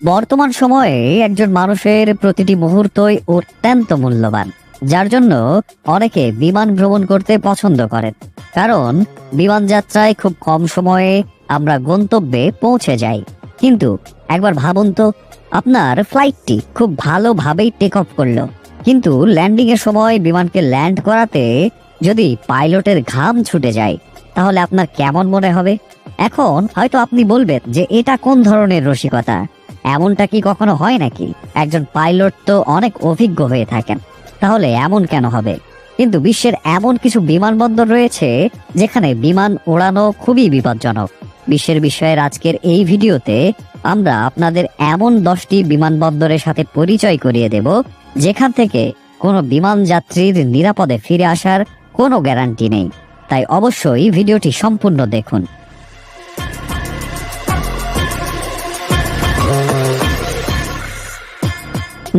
বর্তমান সময়ে একজন মানুষের প্রতিটি মুহূর্তই অত্যন্ত মূল্যবান, যার জন্য অনেকে বিমান ভ্রমণ করতে পছন্দ করেন। কারণ বিমান যাত্রায় খুব কম সময়ে আমরা গন্তব্যে পৌঁছে যাই। কিন্তু একবার ভাবুন তো, আপনার ফ্লাইটটি খুব ভালোভাবেই টেক অফ করল। কিন্তু ল্যান্ডিং এর সময় বিমানকে ল্যান্ড করাতে যদি পাইলটের ঘাম ছুটে যায়, তাহলে আপনার কেমন মনে হবে? এখন হয়তো আপনি বলবেন যে এটা কোন ধরনের রসিকতা? এমনটা কি কখনো হয় নাকি? একজন পাইলট তো অনেক অভিজ্ঞ হয়ে থাকেন। তাহলে এমন কেন হবে? কিন্তু বিশ্বের এমন কিছু বিমানবন্দর রয়েছে যেখানে বিমান ওড়ানো খুবই বিপজ্জনক। বিশ্বের বিষয়ের আজকের এই ভিডিওতে আমরা আপনাদের এমন দশটি বিমানবন্দরের সাথে পরিচয় করিয়ে দেব, যেখান থেকে কোনো বিমান যাত্রীর নিরাপদে ফিরে আসার কোনো গ্যারান্টি নেই। তাই অবশ্যই ভিডিওটি সম্পূর্ণ দেখুন।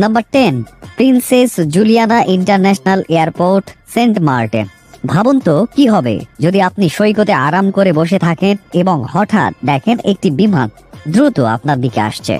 Number ten princess Juliana international airport Saint Martin ভাবুন তো, কি হবে? যদি আপনি সৈকতে আরাম করে বসে থাকেন এবং হঠাৎ দেখেন একটি বিমান দ্রুত আপনার দিকে আসছে,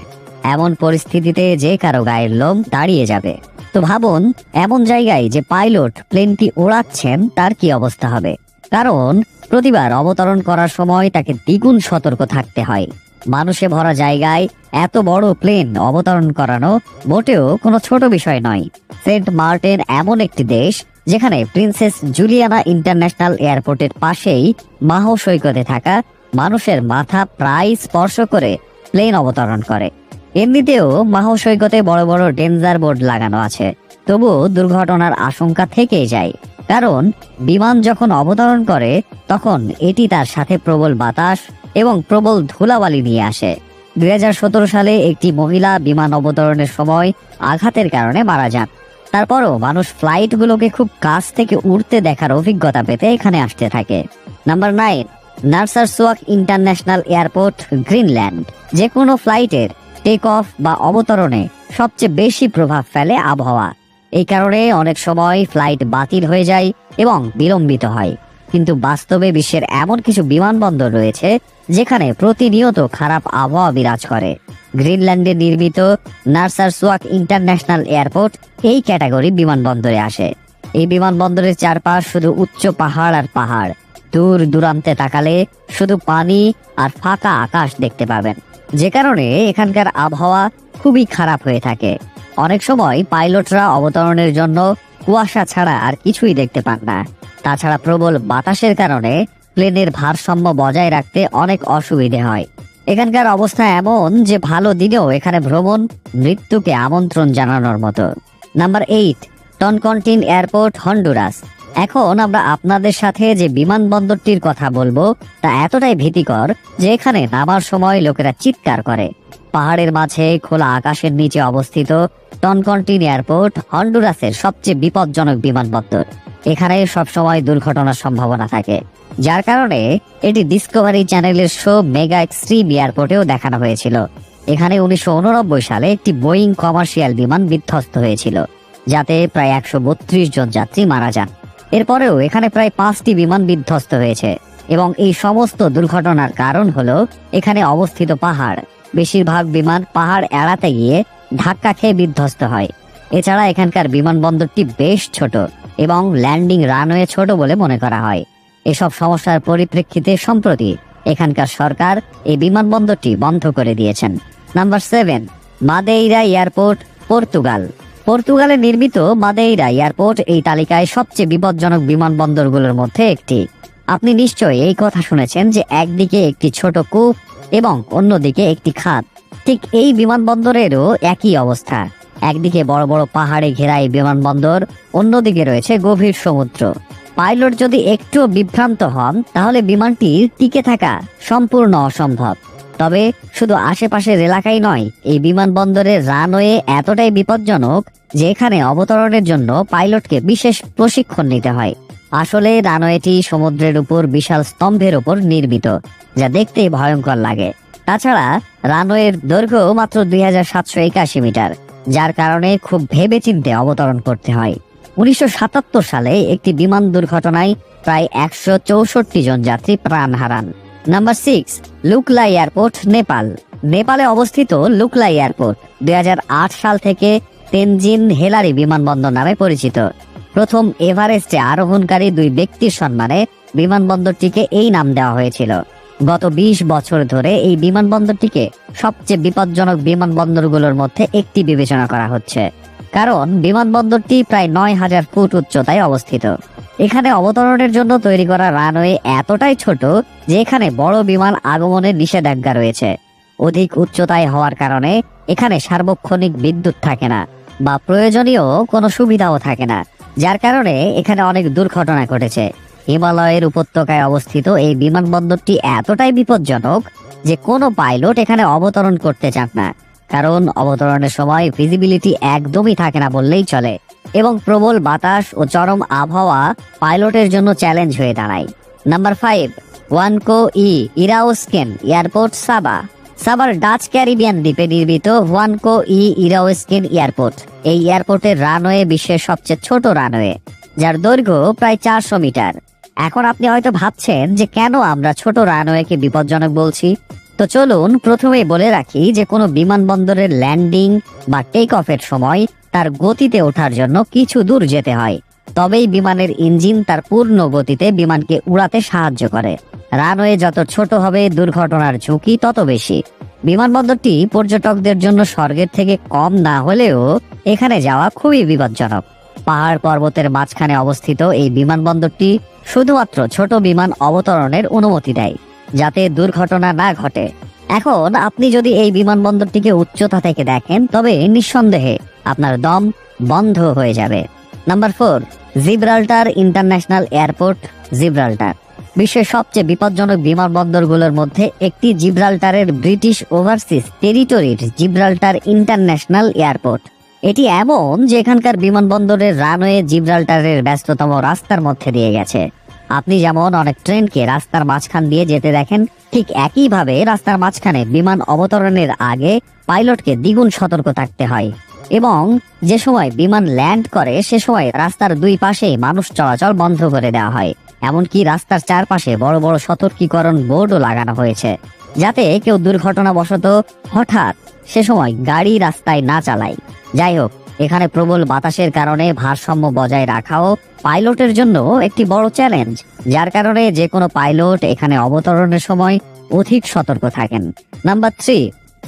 এমন পরিস্থিতিতে যে কারও গায়ের লোম দাঁড়িয়ে যাবে। তো ভাবুন, এমন জায়গায় যে পাইলট প্লেনটি ওড়াচ্ছেন, তার কি অবস্থা হবে? কারণ প্রতিবার অবতরণ করার সময় তাকে দ্বিগুণ সতর্ক থাকতে হয়। মানুষে ভরা জায়গায় এত বড় প্লেন অবতরণ করানো মোটেও কোনো ছোট বিষয় নয়। সেন্ট মার্টিন এমন একটি দেশ যেখানে প্রিন্সেস জুলিয়ানা ইন্টারন্যাশনাল এয়ারপোর্টের পাশেই মাহ সৈকতে থাকা মানুষের মাথা প্রায় স্পর্শ করে প্লেন অবতরণ করে। এমনিতেও মাহ সৈকতে বড় বড় ডেঞ্জার বোর্ড লাগানো আছে। তবুও দুর্ঘটনার আশঙ্কা থেকেই যায়। কারণ বিমান যখন অবতরণ করে, তখন এটি তার সাথে প্রবল বাতাস এবং প্রবল ধুলাবালি নিয়ে আসে। দুই হাজার সতেরো সালে একটি মহিলা বিমান অবতরণের সময় আঘাতের কারণে মারা যান। তারপরও মানুষ ফ্লাইটগুলোকে খুব কাছ থেকে উড়তে দেখার অভিজ্ঞতা পেতে এখানে আসতে থাকে। Number nine, Narsarsuaq international airport, Greenland. যে কোনো ফ্লাইটের টেক অফ বা অবতরণে সবচেয়ে বেশি প্রভাব ফেলে আবহাওয়া। এই কারণে অনেক সময় ফ্লাইট বাতিল হয়ে যায় এবং বিলম্বিত হয়। কিন্তু বাস্তবে বিশ্বের এমন কিছু বিমানবন্দর রয়েছে যেখানে প্রতিনিয়ত খারাপ আবহাওয়া বিরাজ করে। গ্রিনল্যান্ডে নির্মিত নার্সারসোয়াক ইন্টারন্যাশনাল এয়ারপোর্ট এই ক্যাটাগরি বিমানবন্দরে আসে। এই বিমানবন্দরের চারপাশ শুধু উচ্চ পাহাড় আর পাহাড়। দূর দূরান্তে তাকালে শুধু পানি আর ফাঁকা আকাশ দেখতে পাবেন। যে কারণে এখানকার আবহাওয়া খুবই খারাপ হয়ে থাকে। অনেক সময় পাইলটরা অবতরণের জন্য কুয়াশা ছাড়া আর কিছুই দেখতে পান না। তাছাড়া প্রবল বাতাসের কারণে প্লেনের ভারসাম্য বজায় রাখতে অনেক অসুবিধে হয়। এখানকার অবস্থা এমন যে ভালো দিনেও এখানে ভ্রমণ, মৃত্যুকে আমন্ত্রণ জানানোর মতো। Number eight, Toncontin airport, Honduras. এখন আমরা আপনাদের সাথে যে বিমানবন্দরটির কথা বলব, তা এতটাই ভীতিকর যে এখানে নামার সময় লোকেরা চিৎকার করে। পাহাড়ের মাঝে খোলা আকাশের নিচে অবস্থিত টনকন্টিন এয়ারপোর্ট, হন্ডুরাসের সবচেয়ে বিপজ্জনক বিমানবন্দর। এখানে সবসময় দুর্ঘটনার সম্ভাবনা থাকে। যার কারণে এটি ডিসকভারি চ্যানেলের শো মেগা এক্সট্রিম এয়ারপোর্টেও দেখানো হয়েছিল। এখানে উনিশশো উননব্বই সালে একটি বোয়িং কমার্শিয়াল বিমান বিধ্বস্ত হয়েছিল, যাতে প্রায় একশো বত্রিশ জন যাত্রী মারা যান। এরপরেও এখানে প্রায় পাঁচটি বিমান বিধ্বস্ত হয়েছে এবং এই সমস্ত দুর্ঘটনার কারণ হল এখানে অবস্থিত পাহাড়। বেশিরভাগ বিমান পাহাড় এড়াতে গিয়ে ধাক্কা খেয়ে বিধ্বস্ত হয়। এছাড়া এখানকার বিমানবন্দরটি বেশ ছোট। এবং ল্যান্ডিং রানওয়ে ছোট বলে মনে করা হয়। এসব সমস্যার পরিপ্রেক্ষিতে সম্প্রতি এখানকার সরকার এই বিমানবন্দরটি বন্ধ করে দিয়েছেন। Number seven, Madeira airport, Portugal. পর্তুগালে নির্মিত মাদেইরা এয়ারপোর্ট এই তালিকায় সবচেয়ে বিপজ্জনক বিমানবন্দরগুলোর মধ্যে একটি। আপনি নিশ্চয়ই এই কথা শুনেছেন যে একদিকে একটি ছোট কূপ এবং অন্যদিকে একটি খাত। ঠিক এই বিমানবন্দরেরও একই অবস্থা। একদিকে বড় বড় পাহাড়ে ঘেরা এই বিমানবন্দর, অন্যদিকে রয়েছে গভীর সমুদ্র। পাইলট যদি একটু বিভ্রান্ত হন, তাহলে বিমানটি টিকে থাকা সম্পূর্ণ অসম্ভব। তবে শুধু আশেপাশের এলাকায় নয়, এই বিমানবন্দরের রানওয়ে এতটাই বিপজ্জনক যে এখানে অবতরণের জন্য পাইলটকে বিশেষ প্রশিক্ষণ নিতে হয়। আসলে রানওয়েটি সমুদ্রের উপর বিশাল স্তম্ভের উপর নির্মিত, যা দেখতে ভয়ঙ্কর লাগে। তাছাড়া রানওয়ের দৈর্ঘ্য মাত্র দুই হাজার সাতশো একাশি মিটার। যার কারণে খুব ভেবেচিন্তে অবতরণ করতে হয়। উনিশশো সাতাত্তর সালে একটি বিমান দুর্ঘটনায় প্রায় একশো চৌষট্টি জন যাত্রী প্রাণ হারান। Number six Lukla airport, Nepal. নেপালে অবস্থিত লুকলা এয়ারপোর্ট দুই হাজার আট সাল থেকে তেনজিন হেলারি বিমানবন্দর নামে পরিচিত। প্রথম এভারেস্টে আরোহণকারী দুই ব্যক্তির সম্মানে বিমানবন্দরটিকে এই নাম দেওয়া হয়েছিল। গত ২০ বছর ধরে এই বিমানবন্দরটিকে সবচেয়ে বিপজ্জনক বিমানবন্দরগুলোর মধ্যে একটি বিবেচনা করা হচ্ছে। কারণ বিমানবন্দরটি প্রায় নয় হাজার ফুট উচ্চতায় অবস্থিত। এখানে অবতরণের জন্য তৈরি করা রানওয়ে এতটাই ছোট যে এখানে বড় বিমান আগমনের নিষেধাজ্ঞা রয়েছে। অধিক উচ্চতায় হওয়ার কারণে এখানে সার্বক্ষণিক বিদ্যুৎ থাকে না বা প্রয়োজনীয় কোনো সুবিধাও থাকে না, যার কারণে এখানে অনেক দুর্ঘটনা ঘটেছে। হিমালয়ের উপত্যকায় অবস্থিত এই বিমানবন্দরটি এতটাই বিপজ্জনক যে কোনো পাইলট এখানে অবতরণ করতে চান না। কারণ অবতরণের সময় ভিজিবিলিটি একদমই থাকে না বললেই চলে এবং প্রবল বাতাস ও চরম আবহাওয়া পাইলটের জন্য চ্যালেঞ্জ হয়ে দাঁড়ায়। নাম্বার ফাইভ ওয়ানকো ই ইরাওস্কেন এয়ারপোর্ট সাবা সাবার ডাচ ক্যারিবিয়ান দ্বীপে নির্মিত ওয়ানকো ই ইরাওস্কেন এয়ারপোর্ট এই এয়ারপোর্টের রানওয়ে বিশ্বের সবচেয়ে ছোট রানওয়ে যার দৈর্ঘ্য প্রায় চারশো মিটার। এখন আপনি হয়তো ভাবছেন যে কেন আমরা ছোট রানওয়েকে বিপজ্জনক বলছি? তো চলুন প্রথমেই বলে রাখি যে কোনো বিমানবন্দরের ল্যান্ডিং বা টেক অফের সময় তার গতিতে ওঠার জন্য কিছু দূর যেতে হয়। তবেই বিমানের ইঞ্জিন তার পূর্ণ গতিতে বিমানকে উড়াতে সাহায্য করে। রানওয়ে যত ছোট হবে, দুর্ঘটনার ঝুঁকি তত বেশি। বিমানবন্দরটি পর্যটকদের জন্য স্বর্গের থেকে কম না হলেও এখানে যাওয়া খুবই বিপজ্জনক। পাহাড় পর্বতের মাঝখানে অবস্থিত এই বিমানবন্দরটি শুধুমাত্র ছোট বিমান অবতরণের অনুমতি দেয়, যাতে দুর্ঘটনা না ঘটে। এখন আপনি যদি এই বিমানবন্দরটিকে উচ্চতা থেকে দেখেন, তবে নিঃসন্দেহে আপনার দম বন্ধ হয়ে যাবে। Number four, Gibraltar international airport, Gibraltar. বিশ্বের সবচেয়ে বিপজ্জনক বিমানবন্দরগুলোর মধ্যে একটি জিব্রাল্টারের ব্রিটিশ ওভারসিজ টেরিটরির জিব্রাল্টার ইন্টারন্যাশনাল এয়ারপোর্ট। এটি এমন যে এখানকার বিমানবন্দরের রানওয়ে জিব্রাল্টারের ব্যস্ততম রাস্তার মধ্যে দিয়ে গেছে। আপনি যেমন অনেক ট্রেনকে রাস্তার মাঝখান দিয়ে যেতে দেখেন, ঠিক একইভাবে রাস্তার মাঝখানে বিমান অবতরণের আগে পাইলটকে দ্বিগুণ সতর্ক থাকতে হয় এবং যে সময় বিমান ল্যান্ড করে, সে সময় রাস্তার দুই পাশে মানুষ চলাচল বন্ধ করে দেওয়া হয়। এমনকি রাস্তার চারপাশে বড় বড় সতর্কীকরণ বোর্ডও লাগানো হয়েছে, যাতে কেউ দুর্ঘটনাবশত হঠাৎ সে সময় গাড়ি রাস্তায় না চালায়। যাই হোক এখানে প্রবল বাতাসের কারণে ভারসাম্য বজায় রাখাও পাইলটের জন্য একটি বড় চ্যালেঞ্জ, যার কারণে যে কোনো পাইলট এখানে অবতরণের সময় অধিক সতর্ক থাকেন। Number three,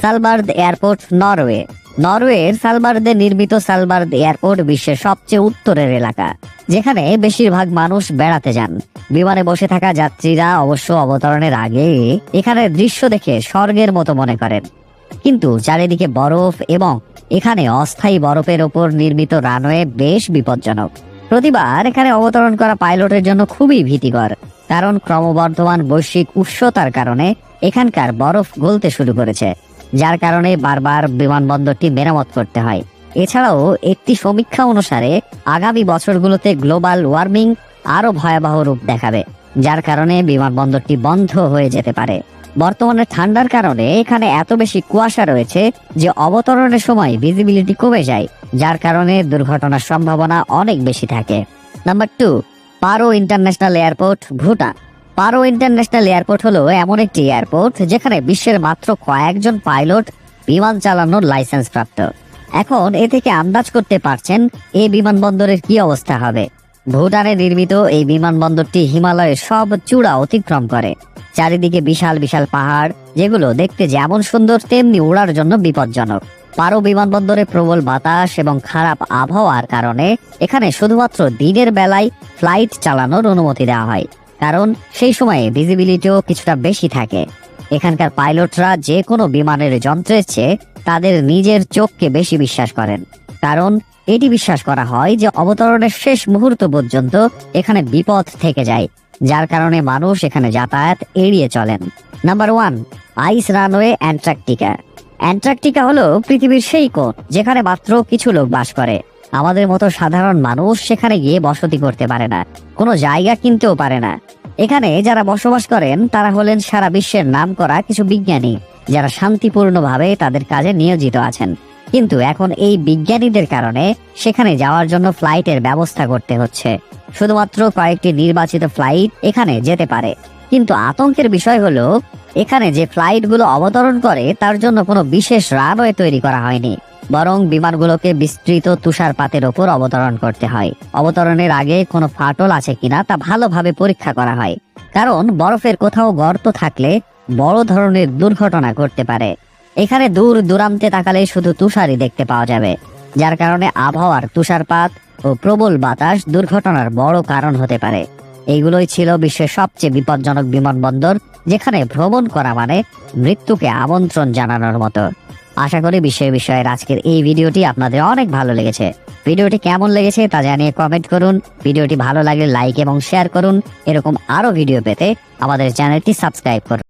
Svalbard airport, Norway. নরওয়ের সালবার্দে নির্মিত সালবার্দ এয়ারপোর্ট বিশ্বের সবচেয়ে উত্তরের এলাকা, যেখানে বেশিরভাগ মানুষ বেড়াতে যান। বিমানে বসে থাকা যাত্রীরা অবশ্য অবতরণের আগে এখানে দৃশ্য দেখে স্বর্গের মতো মনে করেন। কিন্তু চারিদিকে বরফ এবং এখানে অস্থায়ী বরফের ওপর নির্মিত রানওয়ে বেশ বিপজ্জনক। প্রতিবার এখানে অবতরণ করা পাইলটের জন্য খুবই ভীতিকর, কারণ ক্রমবর্ধমান বৈশ্বিক উষ্ণতার কারণে এখানকার বরফ গলতে শুরু করেছে, যার কারণে বারবার বিমানবন্দরটি মেরামত করতে হয়। এছাড়াও একটি সমীক্ষা অনুসারে আগামী বছরগুলোতে গ্লোবাল ওয়ার্মিং আরও ভয়াবহ রূপ দেখাবে, যার কারণে বিমানবন্দরটি বন্ধ হয়ে যেতে পারে। বর্তমানে ঠান্ডার কারণে এখানে এত বেশি কুয়াশা রয়েছে যে অবতরণের সময় ভিজিবিলিটি কমে যায়, যার কারণে দুর্ঘটনার সম্ভাবনা অনেক বেশি থাকে। Number two Paro international airport Bhutan Paro international airport হলো এমন একটি এয়ারপোর্ট যেখানে বিশ্বের মাত্র কয়েকজন পাইলট বিমান চালানোর লাইসেন্স প্রাপ্ত। এখন এ থেকে আন্দাজ করতে পারছেন এই বিমানবন্দরের কি অবস্থা হবে। ভুটানে নির্মিত এই বিমানবন্দরটি হিমালয়ের সব চূড়া অতিক্রম করে। চারিদিকে বিশাল বিশাল পাহাড়, যেগুলো দেখতে যেমন সুন্দর, তেমনি উড়ার জন্য বিপজ্জনক। পারো বিমানবন্দরে প্রবল বাতাস এবং খারাপ আবহাওয়ার কারণে এখানে শুধুমাত্র দিনের বেলায় ফ্লাইট চালানোর অনুমতি দেওয়া হয়, কারণ সেই সময়ে ভিজিবিলিটিও কিছুটা বেশি থাকে। এখানকার পাইলটরা যে কোনো বিমানের যন্ত্রের চেয়ে তাদের নিজের চোখকে বেশি বিশ্বাস করেন, কারণ এটি বিশ্বাস করা হয় যে অবতরণের শেষ মুহূর্ত পর্যন্ত এখানে বিপদ থেকে যায়। যার কারণে মানুষ এখানে যাতায়াত এড়িয়ে চলেন। Number one ice runway Antarctica Antarctica হলো পৃথিবীর সেই কোণ যেখানে মাত্র কিছু লোক বাস করে। আমাদের মতো সাধারণ মানুষ সেখানে গিয়ে বসতি করতে পারে না, কোনো জায়গা কিনতেও পারে না। এখানে যারা বসবাস করেন, তারা হলেন সারা বিশ্বের নাম করা কিছু বিজ্ঞানী, যারা শান্তিপূর্ণভাবে তাদের কাজে নিয়োজিত আছেন। কিন্তু এখন এই বিজ্ঞানীদের কারণে সেখানে যাওয়ার জন্য ফ্লাইটের ব্যবস্থা করতে হচ্ছে। শুধুমাত্র কয়েকটি নির্বাচিত ফ্লাইট এখানে যেতে পারে। কিন্তু আতঙ্কের বিষয় হলো, এখানে যে ফ্লাইটগুলো অবতরণ করে, তার জন্য কোনো বিশেষ রানওয়ে তৈরি করা হয়নি। বরং বিমানগুলোকে বিস্তৃত তুষারপাতের ওপর অবতরণ করতে হয়। অবতরণের আগে কোনো ফাটল আছে কিনা তা ভালোভাবে পরীক্ষা করা হয়। কারণ বরফের কোথাও গর্ত থাকলে বড় ধরনের দুর্ঘটনা ঘটতে পারে। এখানে দূর দূরান্তে তাকালে শুধু তুষারই দেখতে পাওয়া যাবে। যার কারণে আবহাওয়ার তুষারপাত ও প্রবল বাতাস দুর্ঘটনার বড় কারণ হতে পারে। এইগুলোই ছিল বিশ্বের সবচেয়ে বিপজ্জনক বিমানবন্দর, যেখানে ভ্রমণ করা মানে মৃত্যুকে আমন্ত্রণ জানানোর মতো। আশা করি বিশ্বের বিষয়ের আজকের এই ভিডিওটি আপনাদের অনেক ভালো লেগেছে। ভিডিওটি কেমন লেগেছে তা জানিয়ে কমেন্ট করুন। ভিডিওটি ভালো লাগলে লাইক এবং শেয়ার করুন। এরকম আরও ভিডিও পেতে আমাদের চ্যানেলটি সাবস্ক্রাইব করুন।